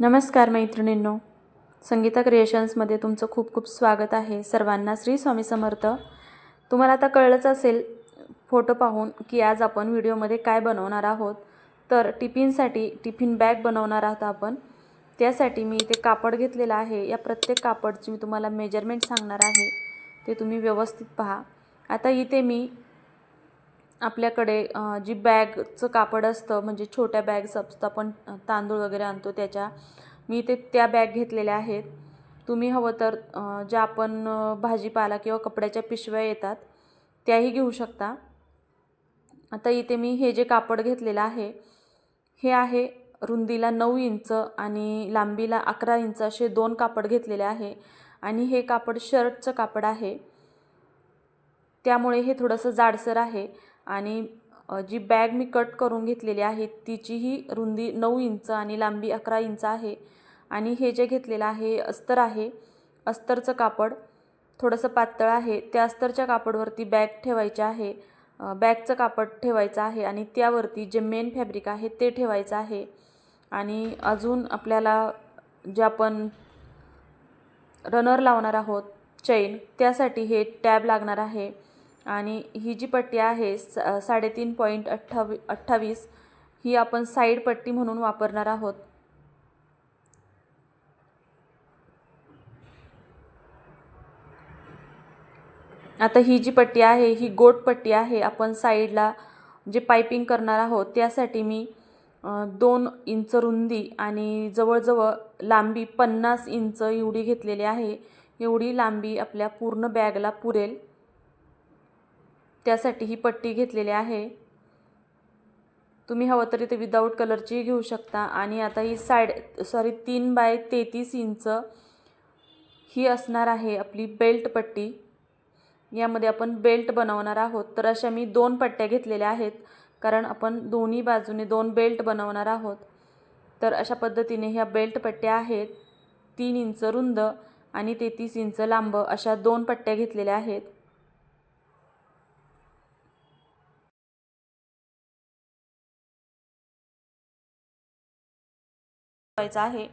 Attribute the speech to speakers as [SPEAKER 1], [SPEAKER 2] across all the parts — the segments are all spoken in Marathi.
[SPEAKER 1] नमस्कार मैत्रिणींनो. संगीता क्रिएशन्समध्ये तुमचं खूप खूप स्वागत आहे. सर्वांना श्री स्वामी समर्थ. तुम्हाला आता कळलंच असेल फोटो पाहून की आज आपण व्हिडिओमध्ये काय बनवणार आहोत. तर टिफिनसाठी टिफिन बॅग बनवणार आहोत आपण. त्यासाठी मी इथे कापड घेतलेलं आहे. या प्रत्येक कापडची मी तुम्हाला मेजरमेंट सांगणार आहे. ते तुम्ही व्यवस्थित पहा. आता इथे मी आपल्याकडे जी बॅगचं कापड असतं म्हणजे छोट्या बॅग्स असतं आपण तांदूळ वगैरे आणतो त्याच्या मी ते त्या बॅग घेतलेल्या आहेत. तुम्ही हवं तर ज्या आपण भाजीपाला किंवा कपड्याच्या पिशव्या येतात त्याही घेऊ शकता. आता इथे मी हे जे कापड घेतलेलं आहे हे आहे रुंदीला नऊ इंच आणि लांबीला अकरा इंच असे दोन कापड घेतलेले आहे आणि हे कापड शर्टचं कापड आहे. त्यामुळे हे थोडंसं जाडसर आहे. आणि जी बॅग मी कट करून घेतलेली आहे तिचीही रुंदी नऊ इंच आणि लांबी अकरा इंच आहे. आणि हे जे घेतलेलं आहे अस्तर आहे अस्तरचं कापड थोडंसं पातळ आहे. त्या अस्तरच्या कापडवरती बॅग ठेवायची आहे बॅगचं कापड ठेवायचं आहे आणि त्यावरती जे मेन फॅब्रिक आहे ते ठेवायचं आहे. आणि अजून आपल्याला जे आपण रनर लावणार आहोत चैन त्यासाठी हे टॅब लागणार आहे. आणि ही जी पट्टी आहे सा साडेतीन पॉईंट अठ्ठावी अठ्ठावीस ही आपण साईड पट्टी म्हणून वापरणार आहोत. आता ही जी पट्टी आहे ही गोट पट्टी आहे आपण साईडला जे पायपिंग करणार आहोत त्यासाठी मी दोन इंच रुंदी आणि जवळजवळ लांबी पन्नास इंच एवढी घेतलेली आहे. एवढी लांबी आपल्या पूर्ण बॅगला पुरेल. त्यासाठी ही पट्टी घेतलेली आहे. तुम्ही हवं तरी ते विदाऊट कलरचीही घेऊ शकता. आणि आता ही साईड सॉरी तीन बाय तेहतीस इंच ही असणार आहे आपली बेल्ट पट्टी. यामध्ये आपण बेल्ट बनवणार आहोत. तर अशा मी दोन पट्ट्या घेतलेल्या आहेत. कारण आपण दोन्ही बाजूने दोन बेल्ट बनवणार आहोत. तर अशा पद्धतीने ह्या बेल्ट पट्ट्या आहेत. तीन इंच रुंद आणि तेहतीस इंच लांब अशा दोन पट्ट्या घेतलेल्या आहेत. ठेवायचं आहे.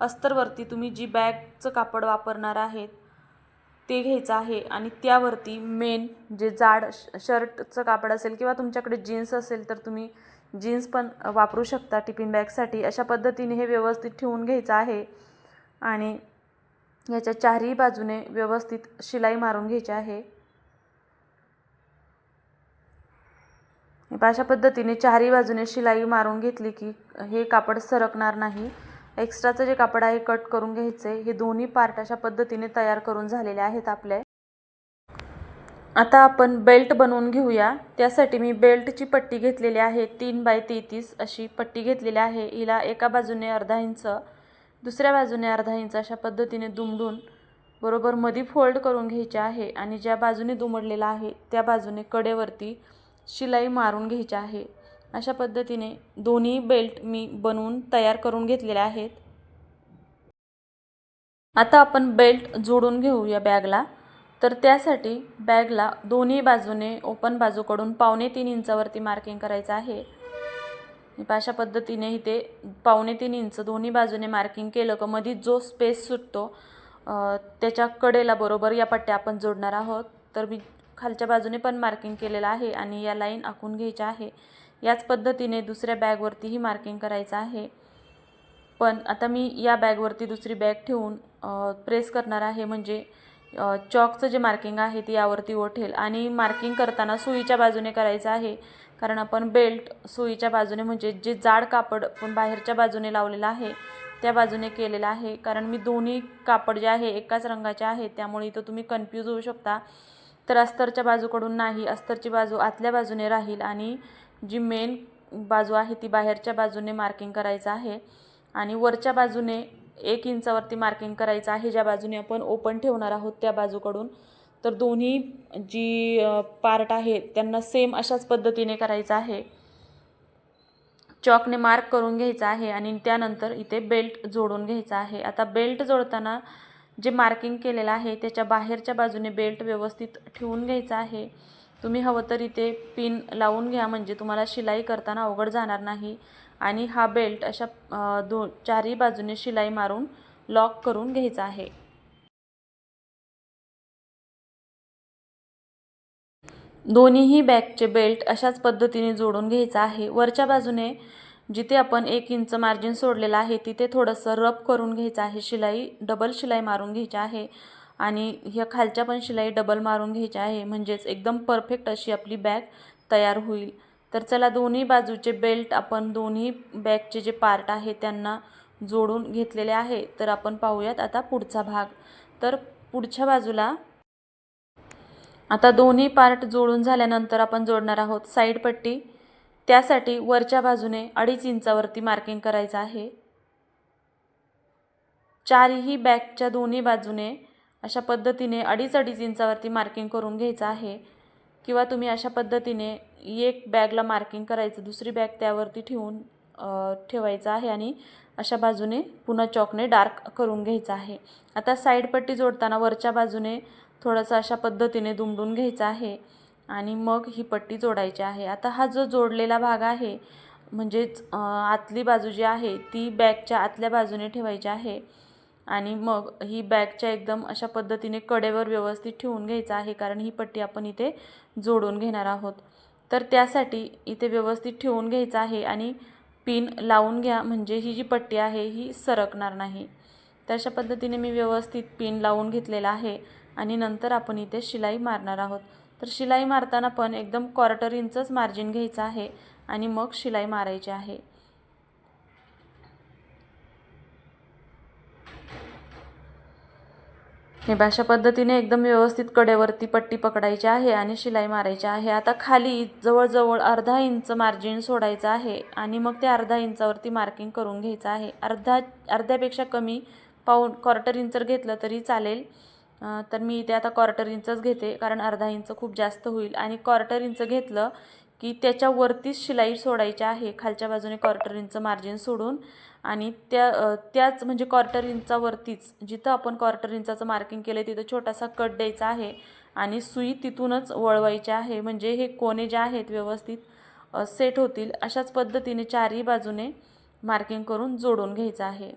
[SPEAKER 1] अस्तरवरती तुम्ही जी बॅगचं कापड वापरणार आहेत ते घ्यायचं आहे आणि त्यावरती मेन जे जाड श शर्टचं कापड असेल किंवा तुमच्याकडे जीन्स असेल तर तुम्ही जीन्स पण वापरू शकता टिफिन बॅगसाठी. अशा पद्धतीने हे व्यवस्थित ठेवून घ्यायचं आहे आणि याच्या चारही बाजूने व्यवस्थित शिलाई मारून घ्यायची आहे. अशा पद्धतीने चारही बाजूने शिलाई मारून घेतली की हे कापड सरकणार नाही. एक्स्ट्राचं जे कापड आहे कट करून घ्यायचे हे दोन्ही पार्ट अशा पद्धतीने तयार करून झालेले आहेत आपले. आता आपण बेल्ट बनवून घेऊया. त्यासाठी मी बेल्टची पट्टी घेतलेली आहे तीन बाय तेहतीस अशी पट्टी घेतलेली आहे. हिला एका बाजूने अर्धा इंच दुसऱ्या बाजूने अर्धा इंच अशा पद्धतीने दुमडून बरोबर मधी फोल्ड करून घ्यायचे आहे. आणि ज्या बाजूने दुमडलेला आहे त्या बाजूने कडेवरती शिलाई मारून घ्यायची आहे. अशा पद्धतीने दोन्ही बेल्ट मी बनवून तयार करून घेतलेले आहेत. आता आपण बेल्ट जोडून घेऊ या बॅगला. तर त्यासाठी बॅगला दोन्ही बाजूने ओपन बाजूकडून पावणे तीन इंचावरती मार्किंग करायचं आहे. अशा पद्धतीने इथे पावणे तीन इंच दोन्ही बाजूने मार्किंग केलं का मध्ये जो स्पेस सुटतो त्याच्या कडेला बरोबर या पट्ट्या आपण जोडणार आहोत. तर मी खालच्या बाजूने पण मार्किंग केलेलं आहे आणि या लाईन आखून घ्यायच्या आहे. याच पद्धतीने दुसऱ्या बॅगवरतीही मार्किंग करायचं आहे. पण आता मी या बॅगवरती दुसरी बॅग ठेवून प्रेस करणार आहे म्हणजे चॉकचं जे मार्किंग आहे ते यावरती ओठेल. आणि मार्किंग करताना सुईच्या बाजूने करायचं आहे. कारण आपण बेल्ट सुईच्या बाजूने म्हणजे जे जाड कापड पण बाहेरच्या बाजूने लावलेलं आहे त्या बाजूने केलेलं आहे. कारण मी दोन्ही कापड जे आहे एकाच रंगाचे आहे. त्यामुळे इथं तुम्ही कन्फ्यूज होऊ शकता. तर अस्तरच्या बाजूकडून नाही अस्तरची बाजू आतल्या बाजूने राहील आणि जी मेन बाजू आहे ती बाहेरच्या बाजूने मार्किंग करायचं आहे. आणि वरच्या बाजूने एक इंचावरती मार्किंग करायचं आहे ज्या बाजूने आपण ओपन ठेवणार आहोत त्या बाजूकडून. तर दोन्ही जी पार्ट आहे त्यांना सेम अशाच पद्धतीने करायचं आहे. चॉकने मार्क करून घ्यायचा आहे आणि त्यानंतर इथे बेल्ट जोडून घ्यायचा आहे. आता बेल्ट जोडताना जे मार्किंग केलेलं आहे त्याच्या बाहेरच्या बाजूने बेल्ट व्यवस्थित ठेवून घ्यायचा आहे. तुम्ही हवं तर इथे पिन लावून घ्या म्हणजे तुम्हाला शिलाई करताना अवघड जाणार नाही. आणि हा बेल्ट अशा दो चारही बाजूने शिलाई मारून लॉक करून घ्यायचा आहे. दोन्हीही बॅगचे बेल्ट अशाच पद्धतीने जोडून घ्यायचा आहे. वरच्या बाजूने जिथे आपण एक इंच मार्जिन सोडलेलं आहे तिथे थोडंसं रब करून घ्यायचं आहे शिलाई डबल शिलाई मारून घ्यायची आहे. आणि ह्या खालच्या पण शिलाई डबल मारून घ्यायची आहे. म्हणजेच एकदम परफेक्ट अशी आपली बॅग तयार होईल. तर चला दोन्ही बाजूचे बेल्ट आपण दोन्ही बॅगचे जे पार्ट आहे त्यांना जोडून घेतलेले आहे. तर आपण पाहूयात आता पुढचा भाग. तर पुढच्या बाजूला आता दोन्ही पार्ट जोडून झाल्यानंतर आपण जोडणार आहोत साईड पट्टी. त्यासाठी वरच्या बाजूने अडीच इंचावरती मार्किंग करायचं आहे. चारही बॅगच्या दोन्ही बाजूने अशा पद्धतीने अडीच अडीच इंचावरती मार्किंग करून घ्यायचं आहे. किंवा तुम्ही अशा पद्धतीने एक बॅगला मार्किंग करायचं दुसरी बॅग त्यावरती ठेवून ठेवायचं आहे आणि अशा बाजूने पुन्हा चॉकने डार्क करून घ्यायचं आहे. आता साईड पट्टी जोडताना वरच्या बाजूने थोडंसं अशा पद्धतीने दुमडून घ्यायचं आहे. आणि मग ही पट्टी जोडायची आहे. आता हा जो जोडलेला भाग आहे म्हणजेच आतली बाजू जी आहे ती बॅगच्या आतल्या बाजूने ठेवायची आहे आणि मग ही बॅगच्या एकदम अशा पद्धतीने कडेवर व्यवस्थित ठेवून घ्यायचं आहे कारण ही पट्टी आपण इथे जोडून घेणार आहोत. तर त्यासाठी इथे व्यवस्थित ठेवून घ्यायचं आहे आणि पिन लावून घ्या म्हणजे ही जी पट्टी आहे ही सरकणार नाही. तर अशा पद्धतीने मी व्यवस्थित पिन लावून घेतलेला आहे आणि नंतर आपण इथे शिलाई मारणार आहोत. तर शिलाई मारताना पण एकदम क्वार्टर इंचच मार्जिन घ्यायचं आहे आणि मग शिलाई मारायची आहे. हे अशा पद्धतीने एकदम व्यवस्थित कडेवरती पट्टी पकडायची आहे आणि शिलाई मारायची आहे. आता खाली जवळजवळ अर्धा इंच मार्जिन सोडायचं आहे आणि मग ते अर्धा इंचावरती मार्किंग करून घ्यायचं आहे. अर्धा अर्ध्यापेक्षा कमी पाऊन क्वार्टर इंचर जर घेतलं तरी चालेल. तर मी इथे आता क्वार्टर इंचच घेते कारण अर्धा इंच खूप जास्त होईल. आणि क्वार्टर इंच घेतलं की त्याच्यावरतीच शिलाई सोडायची आहे. खालच्या बाजूने क्वार्टर इंच मार्जिन सोडून आणि त्या त्याच म्हणजे क्वार्टर इंचावरतीच जिथं आपण क्वार्टर इंचाचं मार्किंग केलं तिथं छोटासा कट द्यायचा आहे आणि सुई तिथूनच वळवायची आहे. म्हणजे हे कोणे जे आहेत व्यवस्थित सेट होतील अशाच पद्धतीने चारही बाजूने मार्किंग करून जोडून घ्यायचं आहे.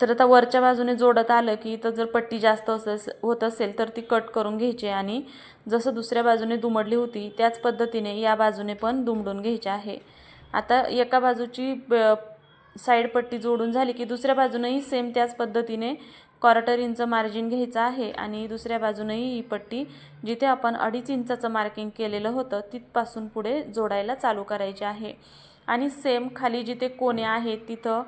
[SPEAKER 1] तर आता वरच्या बाजूने जोडत आलं की इथं जर पट्टी जास्त असेल होत असेल तर ती कट करून घ्यायची आणि जसं दुसऱ्या बाजूने दुमडली होती त्याच पद्धतीने या बाजूने पण दुमडून घ्यायची आहे. आता एका बाजूची ब साईड पट्टी जोडून झाली की दुसऱ्या बाजूनही सेम त्याच पद्धतीने क्वार्टर इंच मार्जिन घ्यायचं आहे आणि दुसऱ्या बाजूनही ही पट्टी जिथे आपण अडीच इंचाचं मार्किंग केलेलं होतं तिथपासून पुढे जोडायला चालू करायची आहे. आणि सेम खाली जिथे कोणे आहेत तिथं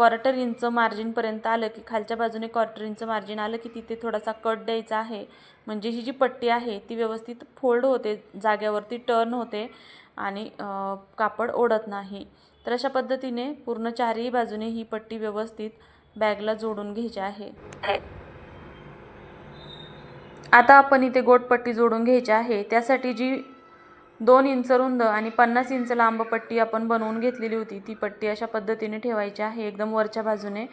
[SPEAKER 1] क्वार्टर इंच मार्जिनपर्यंत आलं की खालच्या बाजूने क्वार्टर इंच मार्जिन आलं की तिथे थोडासा कट द्यायचा आहे. म्हणजे ही जी पट्टी आहे ती व्यवस्थित फोल्ड होते जाग्यावरती टर्न होते आणि कापड ओढत नाही. तर अशा पद्धतीने पूर्ण चारही बाजूने ही पट्टी व्यवस्थित बॅगला जोडून घ्यायची आहे. आता आपण इथे गोटपट्टी जोडून घ्यायची आहे. त्यासाठी जी दोन इंच रुंद आणि पन्नास इंच लांब पट्टी आपण बनवून घेतलेली होती. ती पट्टी अशा पद्धतीने ठेवायची आहे. एकदम वरच्या बाजूने.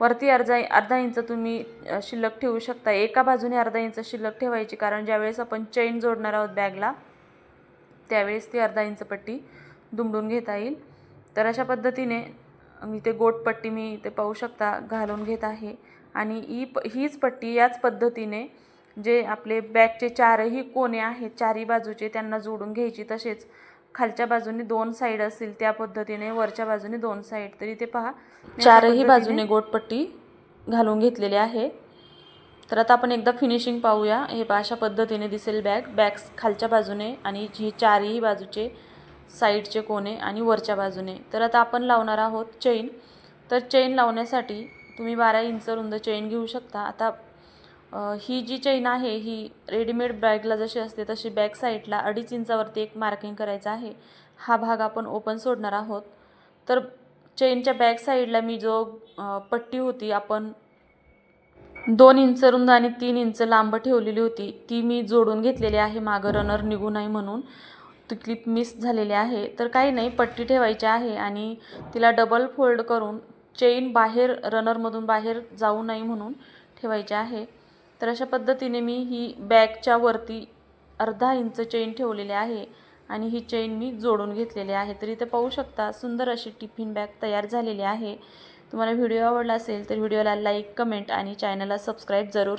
[SPEAKER 1] वरती अर्धा अर्धा इंच तुम्ही शिल्लक ठेवू शकता. एका बाजूने अर्धा इंच शिल्लक ठेवायची कारण ज्यावेळेस आपण चैन जोडणार आहोत बॅगला त्यावेळेस ती अर्धा इंच पट्टी दुमडून घेता येईल. तर अशा पद्धतीने मी ते गोटपट्टी मी ते पाहू शकता घालून घेत आहे. आणि ही प हीच पट्टी याच पद्धतीने जे आपले बॅगचे चारही कोणे आहेत चारही बाजूचे त्यांना जोडून घ्यायची. तसेच खालच्या बाजूने दोन साईड असतील त्या पद्धतीने वरच्या बाजूने दोन साईड तर इथे पहा चारही बाजूने गोटपट्टी घालून घेतलेली आहे. तर आता आपण एकदा फिनिशिंग पाहूया. हे पहा अशा पद्धतीने दिसेल बॅग. बॅग्स खालच्या बाजूने आणि हे चारही बाजूचे साईडचे कोणे आणि वरच्या बाजूने. तर आता आपण लावणार आहोत चैन तर चैन लावण्यासाठी तुम्ही बारा इंच रुंद चैन घेऊ शकता. आता ही जी चैन आहे ही रेडीमेड बॅगला जशी असते तशी बॅक साईडला अडीच इंचावरती एक मार्किंग करायचं आहे. हा भाग आपण ओपन सोडणार आहोत. तर चेनच्या बॅक साईडला मी जो पट्टी होती आपण दोन इंच रुंद आणि तीन इंच लांब ठेवलेली होती ती मी जोडून घेतलेली आहे. मागं रनर निघू नये म्हणून ती क्लिप मिस झालेली आहे. तर काही नाही पट्टी ठेवायची आहे आणि तिला डबल फोल्ड करून चेन बाहेर रनरमधून बाहेर जाऊ नये म्हणून ठेवायची आहे. तर अशा पद्धतीने मी ही बॅगच्या वरती अर्धा इंच चेन ठेवलेली आहे आणि ही चेन मी जोडून घेतलेली आहे. तर इथे पाहू शकता सुंदर अशी टिफिन बॅग तयार झालेली आहे. तुम्हाला व्हिडिओ आवडला असेल तर व्हिडिओला लाईक कमेंट आणि चॅनलला सबस्क्राईब जरूर